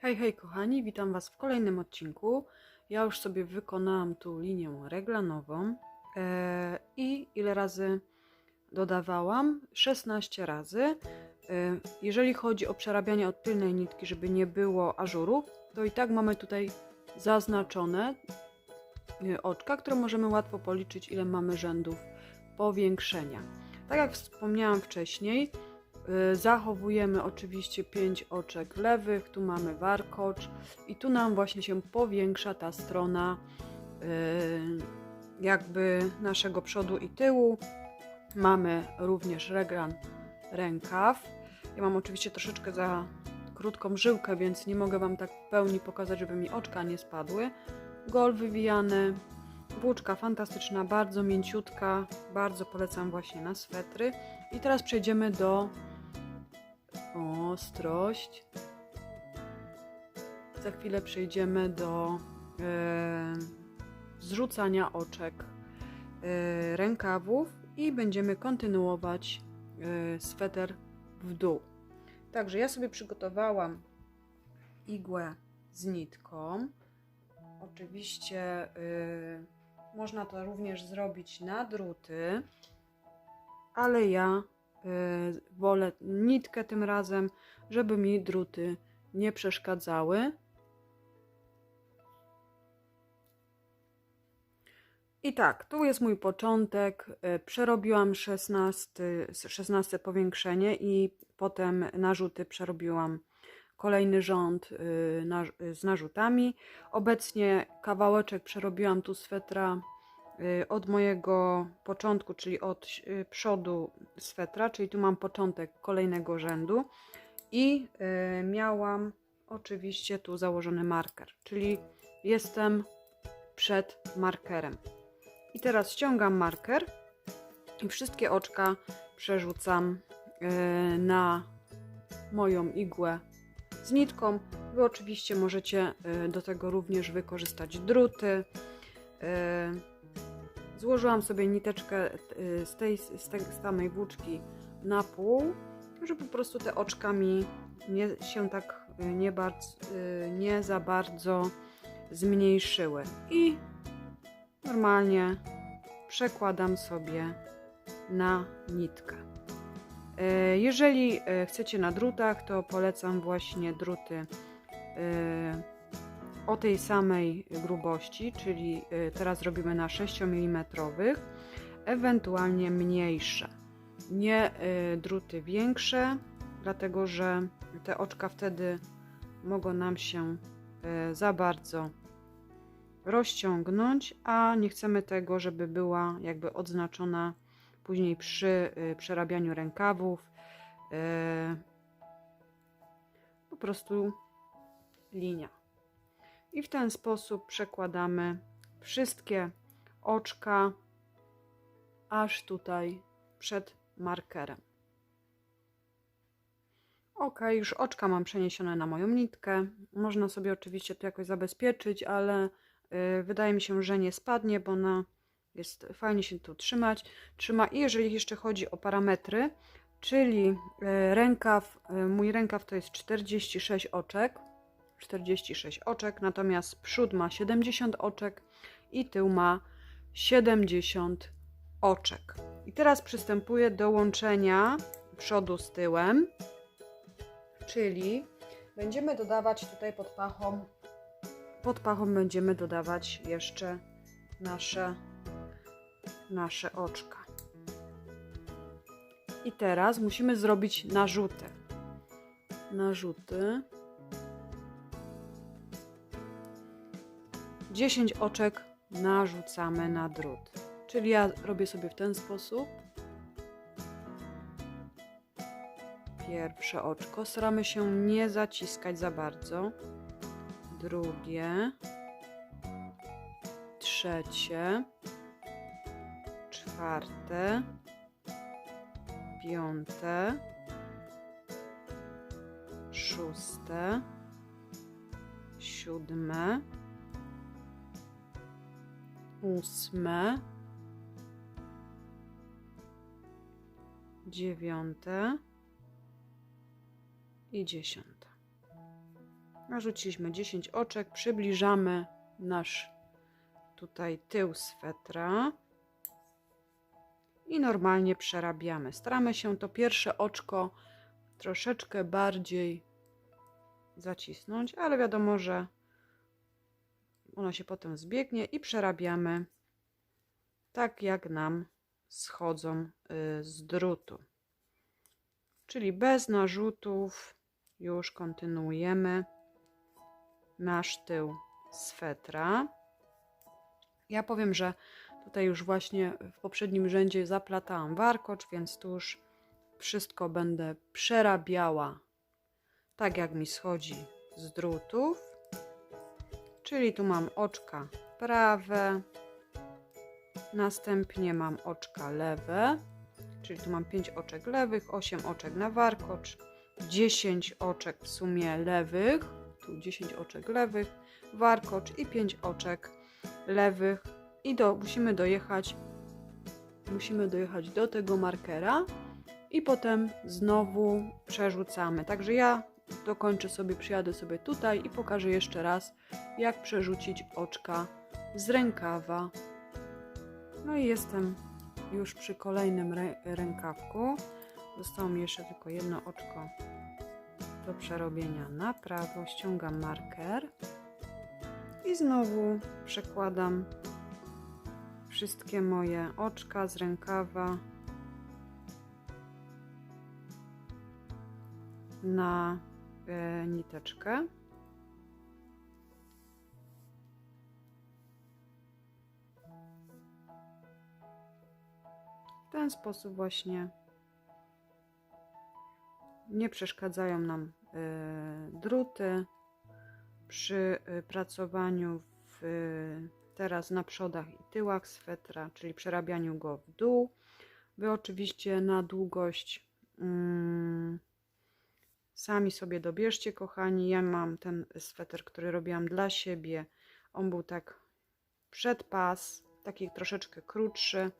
Hej, hej kochani, witam Was w kolejnym odcinku. Ja już sobie wykonałam tu linię reglanową e, i ile razy dodawałam? 16 razy. E, jeżeli chodzi o przerabianie od tylnej nitki, żeby nie było ażurów, to i tak mamy tutaj zaznaczone e, oczka, które możemy łatwo policzyć, ile mamy rzędów powiększenia. Tak jak wspomniałam wcześniej, Zachowujemy oczywiście 5 oczek lewych, tu mamy warkocz i tu nam właśnie się powiększa ta strona y, jakby naszego przodu i tyłu. Mamy również regran rękaw. Ja mam oczywiście troszeczkę za krótką żyłkę, więc nie mogę Wam tak w pełni pokazać, żeby mi oczka nie spadły. Gol wywijany, włóczka fantastyczna, bardzo mięciutka, bardzo polecam właśnie na swetry. I teraz przejdziemy do ostrość. Za chwilę przejdziemy do e, zrzucania oczek e, rękawów i będziemy kontynuować e, sweter w dół. Także ja sobie przygotowałam igłę z nitką. Oczywiście e, można to również zrobić na druty, ale ja Y, wolę nitkę tym razem, żeby mi druty nie przeszkadzały. I tak, tu jest mój początek. Y, przerobiłam 16, 16 powiększenie i potem narzuty przerobiłam kolejny rząd y, z narzutami. Obecnie kawałeczek przerobiłam tu swetra od mojego początku, czyli od y, przodu swetra, czyli tu mam początek kolejnego rzędu i y, miałam oczywiście tu założony marker, czyli jestem przed markerem. I teraz ściągam marker i wszystkie oczka przerzucam na moją igłę z nitką. Wy oczywiście możecie do tego również wykorzystać druty. Złożyłam sobie niteczkę y, z tej, z tej samej włóczki na pół, żeby po prostu te oczkami nie, się tak y, nie, bardzo, y, nie za bardzo zmniejszyły. I normalnie przekładam sobie na nitkę. Jeżeli chcecie na drutach, to polecam właśnie druty o tej samej grubości, czyli y, teraz robimy na 6 mm, ewentualnie mniejsze. Nie y, druty większe, dlatego że te oczka wtedy mogą nam się y, za bardzo rozciągnąć, a nie chcemy tego, żeby była jakby odznaczona później przy przerabianiu rękawów po prostu linia. I w ten sposób przekładamy wszystkie oczka aż tutaj przed markerem. Ok, już oczka mam przeniesione na moją nitkę. Można sobie oczywiście to jakoś zabezpieczyć, ale yy, wydaje mi się, że nie spadnie, bo ona jest fajnie się tu trzymać. Trzyma i jeżeli jeszcze chodzi o parametry, czyli yy, rękaw, yy, mój rękaw to jest 46 oczek 46 oczek, natomiast przód ma 70 oczek i tył ma 70 oczek. I teraz przystępuję do łączenia przodu z tyłem, czyli będziemy dodawać tutaj pod pachą, pod pachą będziemy dodawać jeszcze nasze, nasze oczka. I teraz musimy zrobić narzuty. Narzuty. 10 oczek narzucamy na drut. Czyli ja robię sobie w ten sposób. Pierwsze oczko. Staramy się nie zaciskać za bardzo. Drugie. Trzecie. Czwarte. Piąte. Szóste. Siódme ósme, dziewiąte i dziesiąte. Narzuciliśmy 10 oczek, przybliżamy nasz tutaj tył swetra i normalnie przerabiamy. Staramy się to pierwsze oczko troszeczkę bardziej zacisnąć, ale wiadomo, że ono się potem zbiegnie i przerabiamy tak jak nam schodzą y, z drutu. Czyli bez narzutów już kontynuujemy nasz tył swetra. Ja powiem, że tutaj już właśnie w poprzednim rzędzie zaplatałam warkocz, więc tu już wszystko będę przerabiała tak jak mi schodzi z drutów. Czyli tu mam oczka prawe, następnie mam oczka lewe, czyli tu mam 5 oczek lewych, 8 oczek na warkocz, 10 oczek w sumie lewych, tu 10 oczek lewych, warkocz i 5 oczek lewych i do, musimy dojechać musimy dojechać do tego markera i potem znowu przerzucamy. Także ja dokończę sobie, przyjadę sobie tutaj i pokażę jeszcze raz, jak przerzucić oczka z rękawa. No i jestem już przy kolejnym rę rękawku. Zostało mi jeszcze tylko jedno oczko do przerobienia na prawo. Ściągam marker i znowu przekładam wszystkie moje oczka z rękawa na niteczkę. W ten sposób właśnie nie przeszkadzają nam e, druty przy e, pracowaniu w, teraz na przodach i tyłach swetra, czyli przerabianiu go w dół. Wy oczywiście na długość mm, sami sobie dobierzcie, kochani. Ja mam ten sweter, który robiłam dla siebie. On był tak przed pas, taki troszeczkę krótszy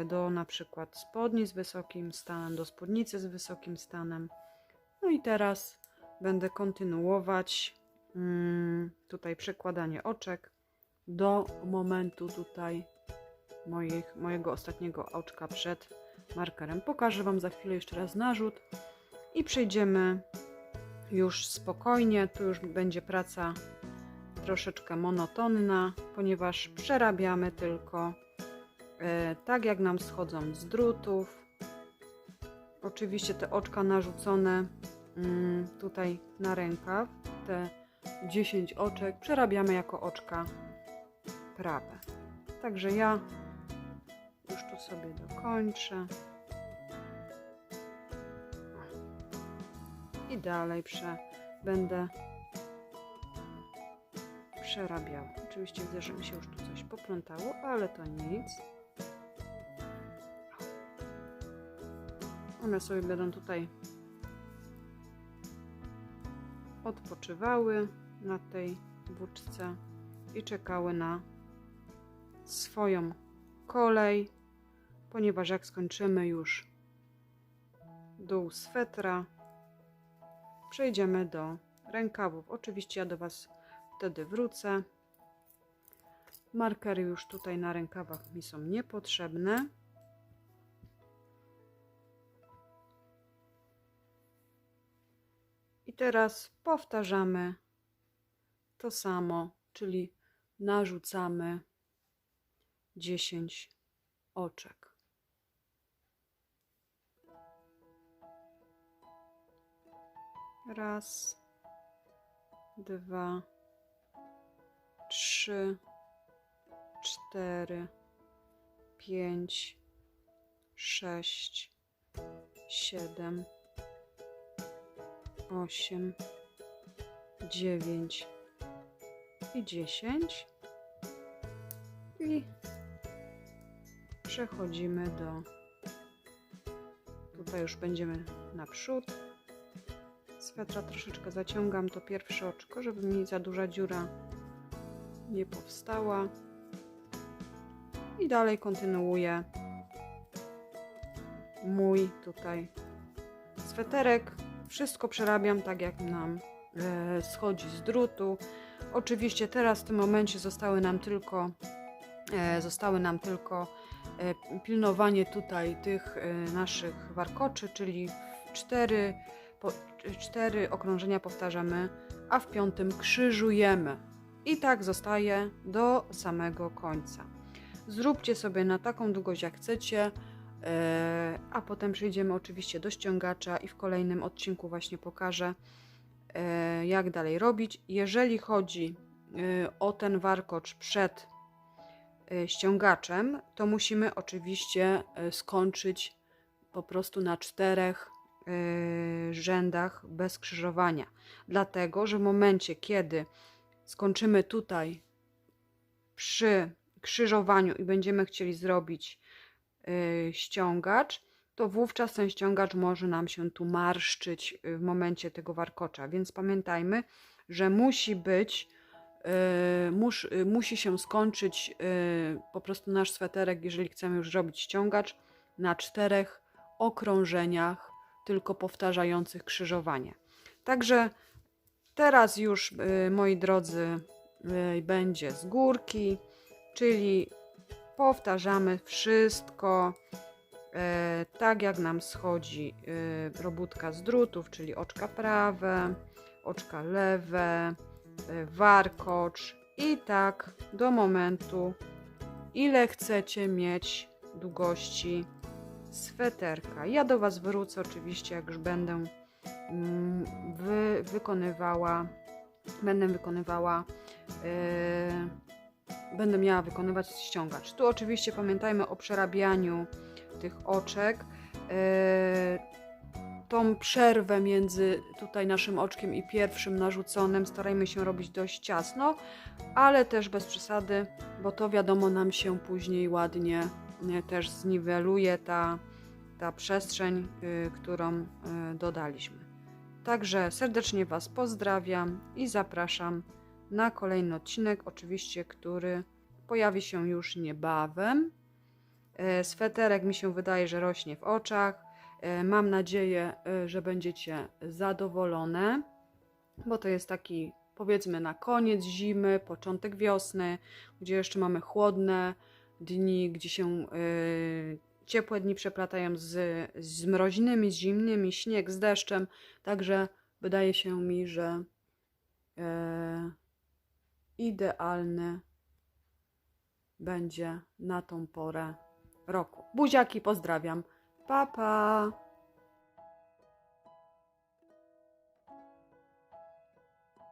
y, do na przykład spodni z wysokim stanem, do spódnicy z wysokim stanem. No i teraz będę kontynuować mm, tutaj przekładanie oczek do momentu tutaj moich, mojego ostatniego oczka przed markerem. Pokażę Wam za chwilę jeszcze raz narzut i przejdziemy już spokojnie. Tu już będzie praca troszeczkę monotonna, ponieważ przerabiamy tylko e, tak jak nam schodzą z drutów. Oczywiście te oczka narzucone mm, tutaj na rękaw, te 10 oczek przerabiamy jako oczka prawe. Także ja już tu sobie dokończę. I dalej prze, będę przerabiała. Oczywiście widzę, że mi się już tu coś poplątało, ale to nic. One sobie będą tutaj odpoczywały na tej włóczce i czekały na swoją kolej, ponieważ jak skończymy już dół swetra, przejdziemy do rękawów. Oczywiście ja do Was wtedy wrócę. Markery już tutaj na rękawach mi są niepotrzebne. I teraz powtarzamy to samo, czyli narzucamy 10 oczek. Raz, dwa, trzy, cztery, pięć, sześć, siedem, osiem, dziewięć i dziesięć. I przechodzimy do. Tutaj już będziemy naprzód swetra troszeczkę zaciągam to pierwsze oczko, żeby mi za duża dziura nie powstała. I dalej kontynuuję mój tutaj sweterek. Wszystko przerabiam tak, jak nam e, schodzi z drutu. Oczywiście teraz w tym momencie zostały nam tylko e, zostały nam tylko e, pilnowanie tutaj tych naszych warkoczy, czyli cztery, po, cztery okrążenia powtarzamy, a w piątym krzyżujemy. I tak zostaje do samego końca. Zróbcie sobie na taką długość jak chcecie, e, a potem przejdziemy oczywiście do ściągacza i w kolejnym odcinku właśnie pokażę e, jak dalej robić. Jeżeli chodzi e, o ten warkocz przed ściągaczem, to musimy oczywiście skończyć po prostu na czterech rzędach bez krzyżowania. Dlatego, że w momencie, kiedy skończymy tutaj przy krzyżowaniu i będziemy chcieli zrobić y, ściągacz, to wówczas ten ściągacz może nam się tu marszczyć y, w momencie tego warkocza. Więc pamiętajmy, że musi być, y, mus, y, musi się skończyć y, po prostu nasz sweterek, jeżeli chcemy już zrobić ściągacz, na czterech okrążeniach, tylko powtarzających krzyżowanie. Także teraz już, y, moi drodzy, y, będzie z górki, czyli powtarzamy wszystko e, tak, jak nam schodzi robótka z drutów, czyli oczka prawe, oczka lewe, warkocz i tak do momentu, ile chcecie mieć długości sweterka. Ja do Was wrócę oczywiście, jak już będę mm, wy, wykonywała, będę wykonywała e, będę miała wykonywać ściągacz. Tu oczywiście pamiętajmy o przerabianiu tych oczek. Yy, tą przerwę między tutaj naszym oczkiem i pierwszym narzuconym starajmy się robić dość ciasno, ale też bez przesady, bo to wiadomo nam się później ładnie yy, też zniweluje ta, ta przestrzeń, yy, którą yy, dodaliśmy. Także serdecznie Was pozdrawiam i zapraszam na kolejny odcinek, oczywiście, który pojawi się już niebawem. Sweterek mi się wydaje, że rośnie w oczach. Mam nadzieję, że będziecie zadowolone, bo to jest taki powiedzmy na koniec zimy, początek wiosny, gdzie jeszcze mamy chłodne dni, gdzie się e, ciepłe dni przeplatają z, z mroźnymi, z zimnymi, śnieg z deszczem. Także wydaje się mi, że e, idealny będzie na tą porę roku. Buziaki, pozdrawiam. Pa, pa!